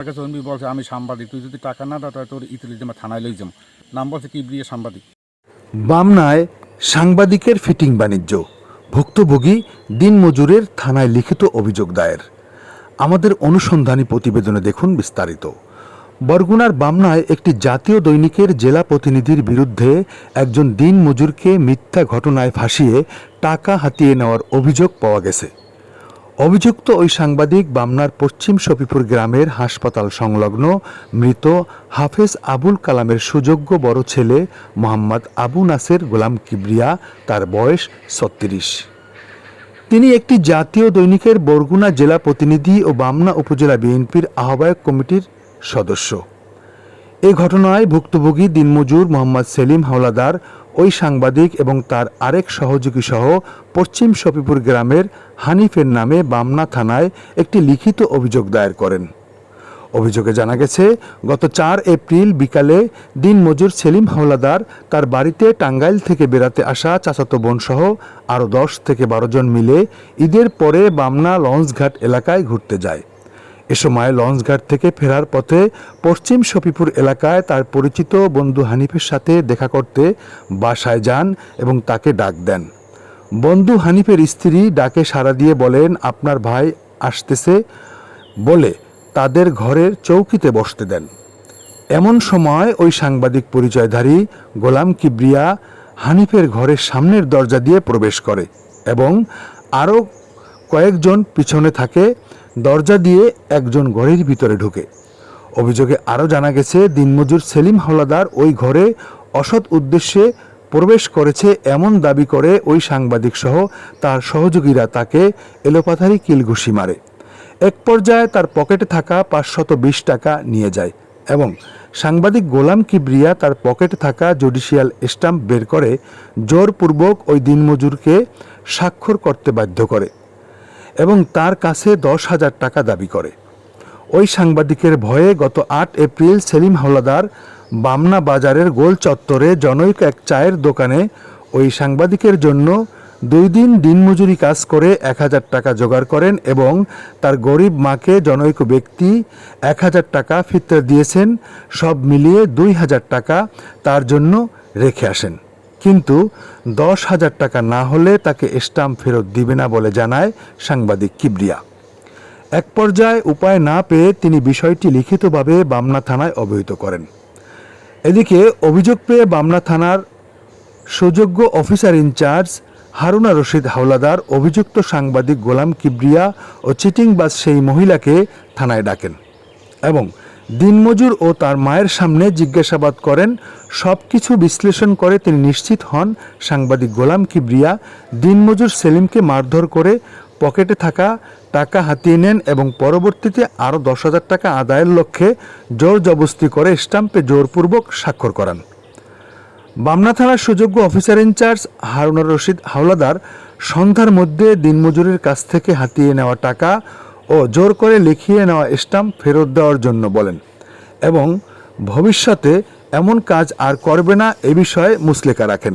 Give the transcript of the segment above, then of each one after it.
আমার কাছে বলছে, আমি সাংবাদিক, তুই যদি টাকা না দাও তোর ইতালি জমা থানায় লই যাম নাম বলছে কি বিয়ে সাংবাদিক। বামনায় সাংবাদিকের ফিটিং বাণিজ্য, ভুক্তভোগী দিনমজুরের থানায় লিখিত অভিযোগ দায়ের। আমাদের অনুসন্ধানী প্রতিবেদনে দেখুন বিস্তারিত। বরগুনার বামনায় একটি জাতীয় দৈনিকের জেলা প্রতিনিধির বিরুদ্ধে একজন দিনমজুরকে মিথ্যা ঘটনায় ফাঁসিয়ে টাকা হাতিয়ে নেওয়ার অভিযোগ পাওয়া গেছে। অভিযুক্ত ওই সাংবাদিক বামনার পশ্চিম শফিপুর গ্রামের হাসপাতাল সংলগ্ন মৃত হাফেজ আবুল কালামের সুযোগ্য বড় ছেলে মোহাম্মদ আবু নাসের গোলাম কিবরিয়া, তার বয়স ছত্রিশ। তিনি একটি জাতীয় দৈনিকের বরগুনা জেলা প্রতিনিধি ও বামনা উপজেলা বিএনপির আহ্বায়ক কমিটির সদস্য। এ ঘটনায় ভুক্তভোগী দিনমজুর মোহাম্মদ সেলিম হাওলাদার ওই সাংবাদিক এবং তার আরেক সহযোগী সহ পশ্চিম শফিপুর গ্রামের হানিফের নামে বামনা থানায় একটি লিখিত অভিযোগ দায়ের করেন। অভিযোগে জানা গেছে, গত চার এপ্রিল বিকালে দিনমজুর সেলিম হাওলাদার তার বাড়িতে টাঙ্গাইল থেকে বেড়াতে আসা চাচাতো বোনসহ আরও দশ থেকে বারো জন মিলে ঈদের পরে বামনা লঞ্চঘাট এলাকায় ঘুরতে যায়। এ সময় লঞ্চঘাট থেকে ফেরার পথে পশ্চিম শফিপুর এলাকায় তার পরিচিত বন্ধু হানিফের সাথে দেখা করতে বাসায় যান এবং তাকে ডাক দেন। বন্ধু হানিফের স্ত্রী ডাকে সাড়া দিয়ে বলেন, আপনার ভাই আসতেছে। বলে তাদের ঘরের চৌকিতে বসতে দেন। এমন সময় ওই সাংবাদিক পরিচয়ধারী গোলাম কিবরিয়া হানিফের ঘরের সামনের দরজা দিয়ে প্রবেশ করে এবং আরও কয়েকজন পিছনে থাকে দরজা দিয়ে একজন ঘরের ভিতরে ঢুকে। অভিযোগে আরও জানা গেছে, দিনমজুর সেলিম হাওলাদার ওই ঘরে অসৎ উদ্দেশ্যে প্রবেশ করেছে এমন দাবি করে ওই সাংবাদিক সহ তার সহযোগীরা তাকে এলোপাথারি কিলঘুষি মারে। এক পর্যায়ে তার পকেটে থাকা পাঁচশত বিশ টাকা নিয়ে যায় এবং সাংবাদিক গোলাম কিবরিয়া তার পকেটে থাকা জুডিশিয়াল স্ট্যাম্প বের করে জোরপূর্বক ওই দিনমজুরকে স্বাক্ষর করতে বাধ্য করে। এবং তার কাছে দশ হাজার টাকা দাবি করে। ওই সাংবাদিকের ভয়ে গত আট এপ্রিল সেলিম হাওলাদার বামনা বাজারের গোল চত্বরে জনৈক এক চায়ের দোকানে ওই সাংবাদিকের জন্য দুই দিন দিনমজুরি কাজ করে এক হাজার টাকা জোগাড় করেন এবং তার গরিব মাকে জনৈক ব্যক্তি এক হাজার টাকা ফিতরা দিয়েছেন, সব মিলিয়ে দুই হাজার টাকা তার জন্য রেখে আসেন। কিন্তু দশ হাজার টাকা না হলে তাকে স্টাম্প ফেরত দিবে না বলে জানায় সাংবাদিক কিবরিয়া। এক পর্যায়ে উপায় না পেয়ে তিনি বিষয়টি লিখিতভাবে বামনা থানায় অবহিত করেন। এদিকে অভিযোগ পেয়ে বামনা থানার সুযোগ্য officer in charge Haruna Rashid Howlader, অভিযুক্ত সাংবাদিক গোলাম কিবরিয়া ও চিটিংবাজ সেই মহিলাকে থানায় ডাকেন এবং দিনমজুর ও তার মায়ের সামনে জিজ্ঞাসাবাদ করেন সব কিছু বিশ্লেষণ করে তিনি নিশ্চিত হন সাংবাদিক গোলাম কিবরিয়া দিনমজুর সেলিমকে মারধর করে পকেটে থাকা টাকা হাতিয়ে নেন এবং পরবর্তীতে আরও দশ হাজার টাকা আদায়ের লক্ষ্যে জোর জবস্তি করে স্টাম্পে জোরপূর্বক স্বাক্ষর করান। বামনা থানার সুযোগ্য officer in charge Harunur Rashid Howlader সন্ধ্যার মধ্যে দিনমজুরের কাছ থেকে হাতিয়ে নেওয়া টাকা ও জোর করে লিখিয়ে নেওয়া স্টাম্প ফেরত দেওয়ার জন্য বলেন এবং ভবিষ্যতে এমন কাজ আর করবে না এ বিষয়ে মুসলেকা রাখেন।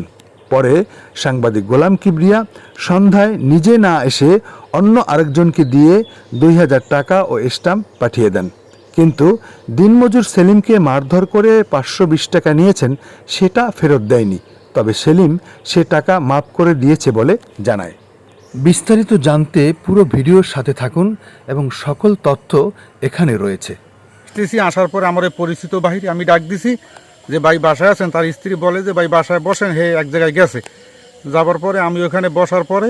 পরে সাংবাদিক গোলাম কিবরিয়া সন্ধ্যায় নিজে না এসে অন্য আরেকজনকে দিয়ে দুই হাজার টাকা ও স্টাম্প পাঠিয়ে দেন। কিন্তু দিনমজুর সেলিমকে মারধর করে পাঁচশো বিশ টাকা নিয়েছেন, সেটা ফেরত দেয়নি। তবে সেলিম সে টাকা মাফ করে দিয়েছে বলে জানায়। বিস্তারিত জানতে পুরো ভিডিওর সাথে থাকুন এবং সকল তথ্য এখানে রয়েছে। আসার পরে আমার পরিচিত বাহিরে আমি ডাক দিছি। যে ভাই বাসায় আছেন, তার স্ত্রী বলে যে, ভাই, বাসায় বসেন, হে, এক জায়গায় গেছে। যাবার পরে আমি ওখানে বসার পরে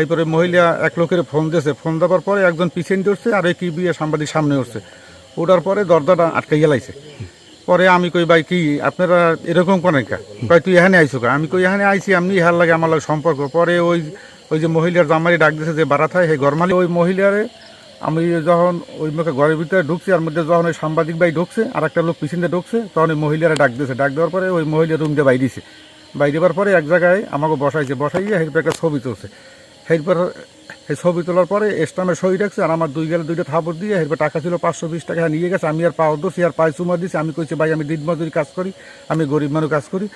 এই পরে মহিলা এক লোকের ফোন দিয়েছে। ফোন দেওয়ার পরে একজন পিছনে উঠছে, আর কি বিয়ে সাংবাদিক সামনে উঠছে। ওঠার পরে দরজাটা আটকে গেলাইছে পরে আমি কই, ভাই, কি, আপনারা এরকম করেন কা ভাই, তুই এখানে আইসো কা আমি কই, এখানে আইছি আমি ইহার লাগে আমার লাগে সম্পর্ক। পরে ওই ওই যে মহিলার জামারি ডাক দিয়েছে যে বারাত হয় সেই গরমালি ওই মহিলারে আমি যখন ওই মুখে ঘরের ভিতরে ঢুকছি, আর মধ্যে যখন ওই সাংবাদিক ভাই ঢুকছে, আর একটা লোক পিছনে ঢুকছে, তখন ওই মহিলারা ডাক দিয়েছে। ডাক দেওয়ার পরে ওই মহিলা রুম দিয়ে বাইরেছে বাইরে দেওয়ার পরে এক জায়গায় আমাকে বসাইছে। বসাইয়ে এরপর একটা ছবি তুলছে। এরপর সেই ছবি তোলার পরে স্টামে সই রাখছে, আর আমার দুই গেলে দুইটা থাপড় দিয়ে এরপর টাকা ছিল পাঁচশো বিশ টাকা। নিয়ে গেছে। আমি আর পাওয়ার দোষী আর পায়ে চুমা দিছি আমি কইছি, ভাই, আমি দিন মজুরি কাজ করি, আমি গরিব মানুষ কাজ করি।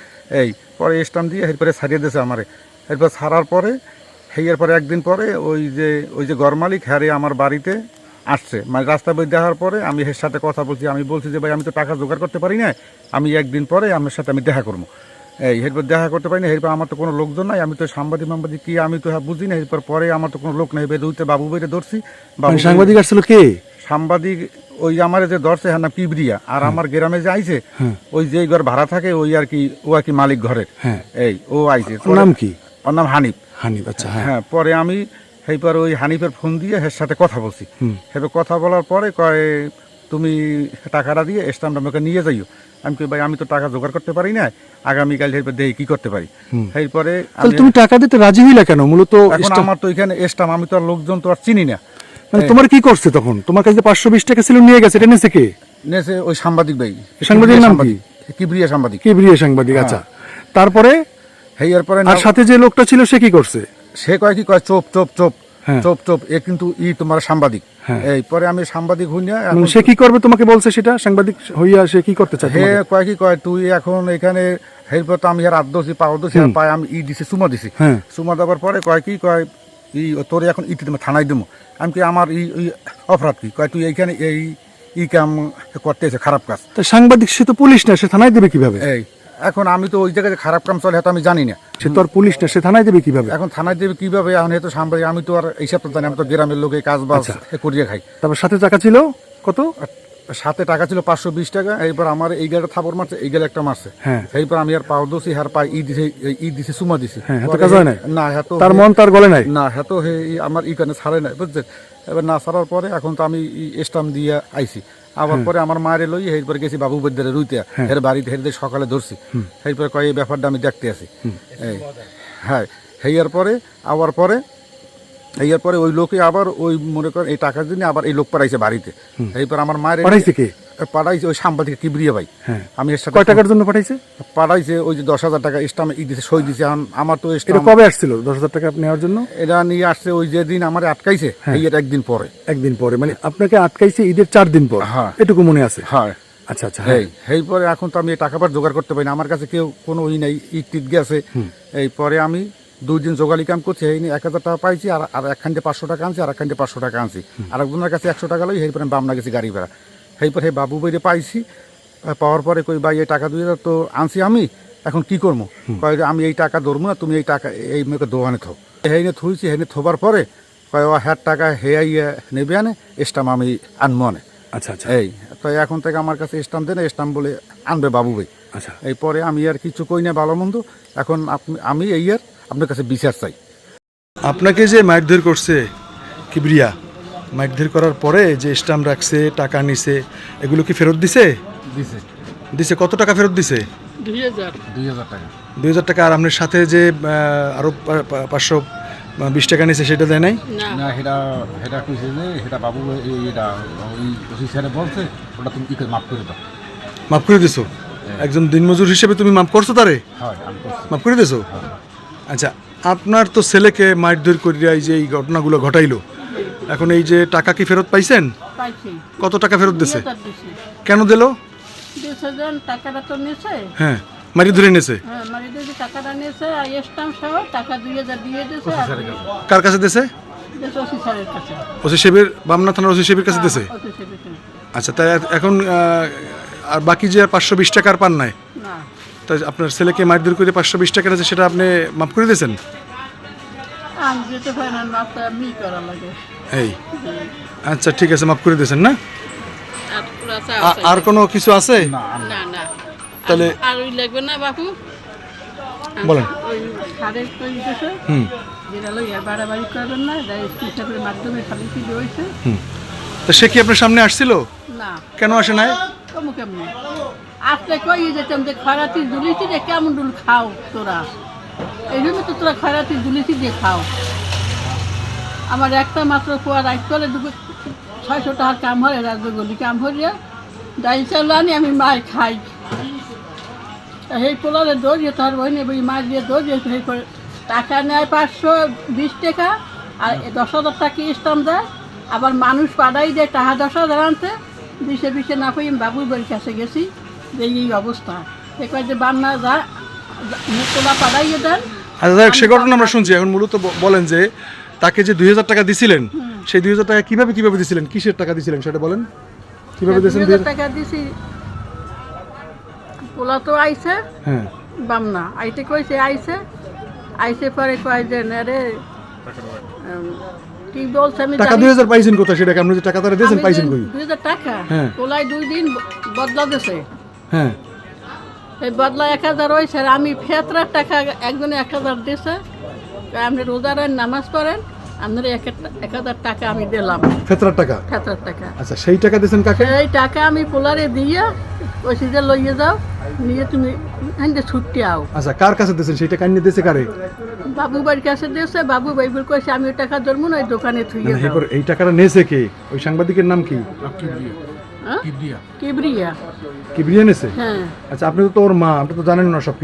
এই, পরে স্টাম দিয়ে এরপরে ছাড়িয়ে দিয়েছে আমারে। এরপর ছাড়ার পরে সেই এরপরে একদিন পরে ওই যে ওই যে গরমালিক হ্যারে আমার বাড়িতে আসছে। মানে রাস্তা বই দেখার পরে আমি এর সাথে কথা বলছি আমি বলছি যে ভাই আমি তো টাকা জোগাড় করতে পারি না আমি একদিন পরে আমার সাথে আমি দেখা করব। এই এরপর দেখা করতে পারি না এরপর আমার তো কোনো লোকজন নাই আমি তো সাংবাদিক মাম্বাদিক কি আমি তো হ্যাঁ বুঝি না এরপর পরে আমার তো কোনো লোক নেই এবার দুইতে বাবু বেড়ে ধরছি। বাবু মানে সাংবাদিক আসছিল কে? সাংবাদিক ওই আমার যে ধরছে হ্যাঁ না পিবরিয়া আর আমার গ্রামে যে আইছে ওই যে ঘর ভাড়া থাকে ওই আর কি ও আর কি মালিক ঘরের। হ্যাঁ। এই ও আইছে। ওর নাম কি? ওর নাম হানিফ। হানিফ আচ্ছা হ্যাঁ। হ্যাঁ পরে আমি সেইবার ওই হানিফের ফোন দিয়ে এর সাথে কথা বলছি। সেবার কথা বলার পরে কয় তুমি টাকাটা দিয়ে স্ট্যাম্পটা আমাকে নিয়ে যাইও। আমি কই ভাই আমি তো টাকা জোগাড় করতে পারি না আগামীকাল এরপর দেখি কি করতে পারি। এরপরে তুমি টাকা দিতে রাজি হইলা কেন? মূলত এখন আমার তো এখানে স্ট্যাম্প আমি তো আর লোকজন তো আর চিনি না। মানে তোমার কি করছে তখন? তোমার কাছে পাঁচশো বিশ টাকা ছিল নিয়ে গেছে এটা নিয়েছে কে? নেছে ওই সাংবাদিক ভাই। সাংবাদিক নাম কি? কিবরিয়া সাংবাদিক। কে প্রিয় সাংবাদিক আচ্ছা। তারপরে এরপরে আর সাথে যে লোকটা ছিল সে কি করছে? সে কয় কি কয় চোপ চোপ চোপ হ্যাঁ। চোপ চোপ এ কিন্তু ই তোমার সাংবাদিক। হ্যাঁ। এই পরে আমি সাংবাদিক হই না মানে সে কি করবে তোমাকে বলছে সেটা? সাংবাদিক হইয়া সে কি করতে চায় হে কয় কি কয় তুই এখন এখানে হেরপর তো আমি আর আদ দোষী পাও দোষী আর পায় আমি ই দিছি সুমা দিছি। হ্যাঁ। সুমা দেওয়ার পরে কয় কি কয় ই তোর এখন ইটি তুমি থানায় দেবো আমি কি আমার ই অপরাধ কি? কয় তুই এইখানে এই ই কাম করতেছে খারাপ কাজ। তা সাংবাদিক সে তো পুলিশ না সে থানায় দেবে কীভাবে? এই এখন আমি তো ওই জায়গায় খারাপ কাম চলে হয়তো আমি জানি না। সে তো আর পুলিশ না সে থানায় দেবে কীভাবে? এখন থানায় দেবে কীভাবে? এখন হয়তো সাংবাদিক আমি তো আর এইসব তো জানি আমি তো গ্রামের লোকে কাজ বাজ আচ্ছা। করিয়ে খাই। তারপর সাথে টাকা ছিল? কত? সাথে টাকা ছিল পাঁচশো বিশ টাকা এইবার আমার এই গেলে থাপড় মারছে এই গেলে একটা মারছে। হ্যাঁ। এইবার আমি আর পাও দোষী হার পাই ই দিছে ই দিছে সুমা দিছে। হ্যাঁ, হয়? না হ্যাঁ তো তার মন তার গলে নাই? না হ্যাঁ তো আমার ই কানে ছাড়ে নাই বুঝছেন? এবার না ছাড়ার পরে এখন তো আমি স্টাম্প দিয়ে আইছি। আবার পরে আমার মায়ের লই এরপরে গেছি বাবু বৈদ্যের রুইতে। হের বাড়িতে হেরদের সকালে ধরছি। এরপরে কয় এই ব্যাপারটা আমি দেখতে আছি। এই হ্যাঁ হেয়ার পরে আবার পরে হেয়ার পরে ওই লোকে আবার ওই মনে করেন এই টাকার জন্য আবার এই লোক পাড়াইছে বাড়িতে। এইপর আমার মায়ের পাড়াইছে কে? পাঠাইছে ওই সাংবাদিক কিবরিয়া ভাই। হ্যাঁ। আমি এর সাথে কয় টাকার জন্য পাঠাইছে? পাঠাইছে ওই যে দশ হাজার টাকা স্টামে ই সই দিছে। আমার তো এটা কবে আসছিল দশ হাজার টাকা নেওয়ার জন্য? এটা নিয়ে আসছে ওই যেদিন আমার আটকাইছে হ্যাঁ। এই একদিন পরে। একদিন পরে মানে আপনাকে আটকাইছে ঈদের চার দিন পর? হ্যাঁ। এটুকু মনে আছে? হ্যাঁ। আচ্ছা আচ্ছা হ্যাঁ। এই পরে এখন তো আমি টাকা পার জোগাড় করতে পারি না। আমার কাছে কেউ কোনো ই নাই ইট টিট গেছে। এই পরে আমি দুই দিন জোগালি কাম করছি এই নিয়ে এক হাজার টাকা পাইছি আর আর একখানটে পাঁচশো টাকা আনছি আর একখানটে পাঁচশো টাকা আনছি। আর একজনের কাছে একশো টাকা লই এই পরে বামনা গেছি গাড়ি ভাড়া। এই পরে বাবু বইরে পাইছি পাওয়ার পরে কই ভাই এই টাকা দুই হাজার তো আনছি আমি এখন কি করব? কয় আমি এই টাকা ধরবো না তুমি এই টাকা এই মেয়েকে দোকানে থো। হেনে থুইছি হেনে থোবার পরে কয় ও হ্যার টাকা হে আইয়া নেবে আনে স্টাম আমি আনব আনে। আচ্ছা আচ্ছা। এই তো এখন থেকে আমার কাছে স্টাম্প দেন স্টাম্প বলে আনবে বাবু ভাই আচ্ছা। এই পরে আমি আর কিছু কই না ভালো মন্দ। এখন আপনি আমি এই আর আপনার কাছে বিচার চাই। আপনাকে যে মারধর করছে কিবরিয়া মারধর করার পরে যে স্টাম্প রাখছে টাকা নিছে এগুলো কি ফেরত দিছে? দিছে। দিছে কত টাকা ফেরত দিছে? দুই হাজার। টাকা। আর আপনার সাথে যে আরও পাঁচশো বিশ টাকা নিছে সেটা দেয় নাই? না। সেটা সেটা কইছে যে সেটা বাবু এটা ওই অফিসারে বলছে ওটা তুমি কি করে মাফ করে দাও? মাফ করে দিছো? একজন দিনমজুর হিসেবে তুমি মাফ করছ তারে? হয় মাফ করে দিছো? আচ্ছা আপনার তো ছেলেকে মারধর করিয়া এই যে এই ঘটনাগুলো ঘটাইলো এখন এই যে টাকা কি ফেরত পাইছেন? পাইছি। কত টাকা ফেরত দিছে? দিছি। কেন দিল? বিশ হাজার টাকাটা তো নিয়েছে হ্যাঁ মারি ধরে নিয়েছে হ্যাঁ মানে যে টাকাটা নিয়েছে আর স্টাম্প সহ টাকা দুই হাজার দিয়ে দিয়েছে আর কার কাছে দিছে? দিয়েছে ওসি স্যারের কাছে। ওসি শিবির বামনা থানার ওসি শিবির কাছে দিছে? ওসি স্যারের কাছে। আচ্ছা তাই এখন আহ, আর বাকি যে পাঁচশো বিশ টাকার পান নাই? না। তাই আপনার ছেলেকে মারধর করে পাঁচশো বিশ টাকা আছে সেটা আপনি মাফ করে দিয়েছেন? আমি যেতে পারি না মাপ আমি করা লাগে। এই। আচ্ছা ঠিক আছে মাফ করে দিয়েছেন না? আর পুরা আ- আর কোনো কিছু আছে? না না। তাহলে আর ওই লাগবে না বাপু? বলেন। ওই সারের তৈরি দিতেছে হুম। যেটা লইয়া বাড়াবাড়ি করবেন না হিসাবের মাধ্যমে খালি কি হয়েছে হুম। তা সে কি আপনার সামনে আসছিল? না। কেন আসে নাই? কমু কেমন? আসলে কই যেতাম যে খরাতি দুলিছি যে কেমন ডুল খাও তোরা? এই তো তোরা খরাতি দুলিছি দিয়ে খাও। আমার একটা মাত্র কুয়া রাইট করে দুটো ছয়শো টাকার কাম হয় রাজবে গলি কাম হরিয়া ডাইল চাল আনি, আমি মার খাই। সেই পোলারে দৌড়িয়ে তার বই নেবে মাছ দিয়ে দৌড়িয়ে সেই করে টাকা নেয় পাঁচশো বিশ টাকা আর দশ হাজার টাকা স্টাম্প দেয়। আবার মানুষ পাড়াই দেয় টাকা দশ হাজার আনতে। বিশে বিশে না আমি বাবুর বাড়ির কাছে গেছি। যে এই অবস্থা। কয় যে বান্না যা তোলা পাড়াইয়ে দেন। আচ্ছা যাই সে ঘটনা আমরা শুনছি। এখন মূলত বলেন যে তাকে যে দুই হাজার টাকা দিছিলেন সেই দুই হাজার টাকা কীভাবে কীভাবে দিয়েছিলেন কিসের টাকা দিয়েছিলেন সেটা বলেন? কীভাবে দিয়েছেন? টাকা দিছি। পোলা তো আইছে হ্যাঁ। বামনা আইতে কইছে আইছে। আইসে পরে কয় যে রে কি বলছে আমি টাকা জানি- দুই হাজার পাইছেন কোথায় সেটাকে? আপনি যে টাকা তারা দিয়েছেন পাইছেন কই? দুই হাজার টাকা হ্যাঁ। পোলাই দুই দিন বদলা দিছে। হ্যাঁ। এই বদলা এক হাজার হয়েছে আর আমি ফেতরার টাকা একজনে এক হাজার দিছে। আপনি রোজারের নামাজ পড়েন আপনার এক হাজার টাকা আমি দিলাম। ফেতরার টাকা? ফেতরার টাকা। আচ্ছা সেই টাকা দিয়েছেন কাকে? এই টাকা আমি পোলারে দিয়ে কইছি যে লইয়ে যাও নিয়ে তুমি এখানে ছুটি আও। আচ্ছা কার কাছে দিয়েছেন? সেই টাকা নিয়ে দিয়েছে কারে? বাবু বাড়ির কাছে দিয়েছে বাবু বাইবেল কইছে আমি ওই টাকা ধরবো না ওই দোকানে থুইয়ে এই টাকাটা নিয়েছে কে? ওই সাংবাদিকের নাম কি? হ্যাঁ? কিবরিয়া। কি বিরিয়া নিয়েছে হ্যাঁ। আচ্ছা আপনি তো তোর মা আপনি তো জানেন না সব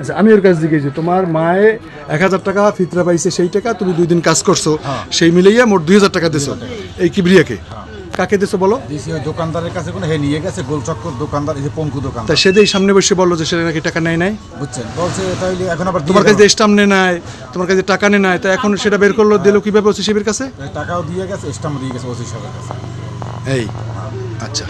আচ্ছা আমি ওর কাছে জিজ্ঞেস তোমার মায়ে এক হাজার টাকা ফিতরা পাইছে সেই টাকা তুমি দুই দিন কাজ করছ সেই মিলাইয়া মোট দুই হাজার টাকা দিছো এই কিবরিয়াকে। কাকে দিছো বলো? দোকানদারের কাছে কোনো হে নিয়ে গেছে গোলচক্কর দোকানদার এই যে পঙ্কু তা সে যেই সামনে বসে বলল যে সেটা নাকি টাকা নেয় নাই? বুঝছেন বলছে তাইলে এখন আবার তোমার কাছে স্টাম্প নেয় নাই তোমার কাছে টাকা নেয় নাই তা এখন সেটা বের করল দিলো কীভাবে ওসি কাছে? টাকাও দিয়ে গেছে স্টাম্প দিয়ে গেছে ওসি সাহেবের কাছে। এই আচ্ছা।